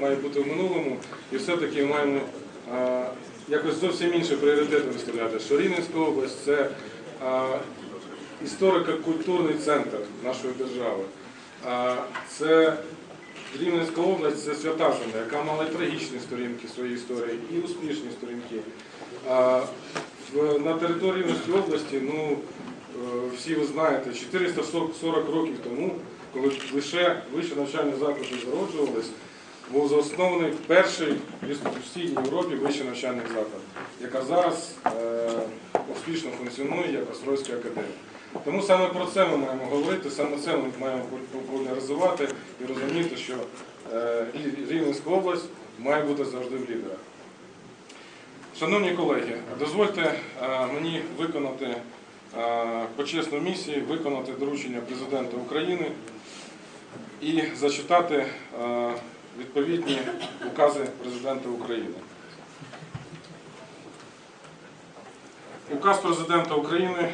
має бути в минулому, і все-таки маємо а, якось зовсім інші пріоритети виставляти. Що Рівненська область це історико-культурний центр нашої держави. А, це Рівненська область це свята земля, яка мала трагічні сторінки своєї історії, і успішні сторінки. А, в, на території Рівненської області, ну, е, всі ви знаєте, 440 років тому, коли лише вищі навчальні заклади зароджувались, був заснований перший в всій Європі вищий навчальний заклад, яка зараз е, успішно функціонує як Острозька академія. Тому саме про це ми маємо говорити, саме це ми маємо популяризувати і розуміти, що е, Рівненська область має бути завжди в лідерах. Шановні колеги, дозвольте е, мені виконати е, почесну місію, виконати доручення президента України і зачитати е, відповідні укази президента України. Указ президента України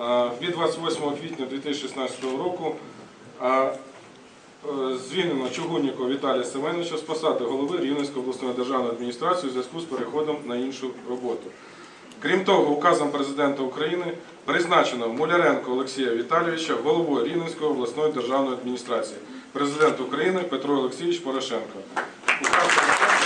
е, від 28 квітня 2016 року е, е, звільнено Чугуннікова Віталія Семеновича з посади голови Рівненської обласної державної адміністрації у зв'язку з переходом на іншу роботу. Крім того, указом президента України призначено Муляренко Олексія Віталійовича головою Рівненської обласної державної адміністрації. Президент України Петро Олексійович Порошенко. Указ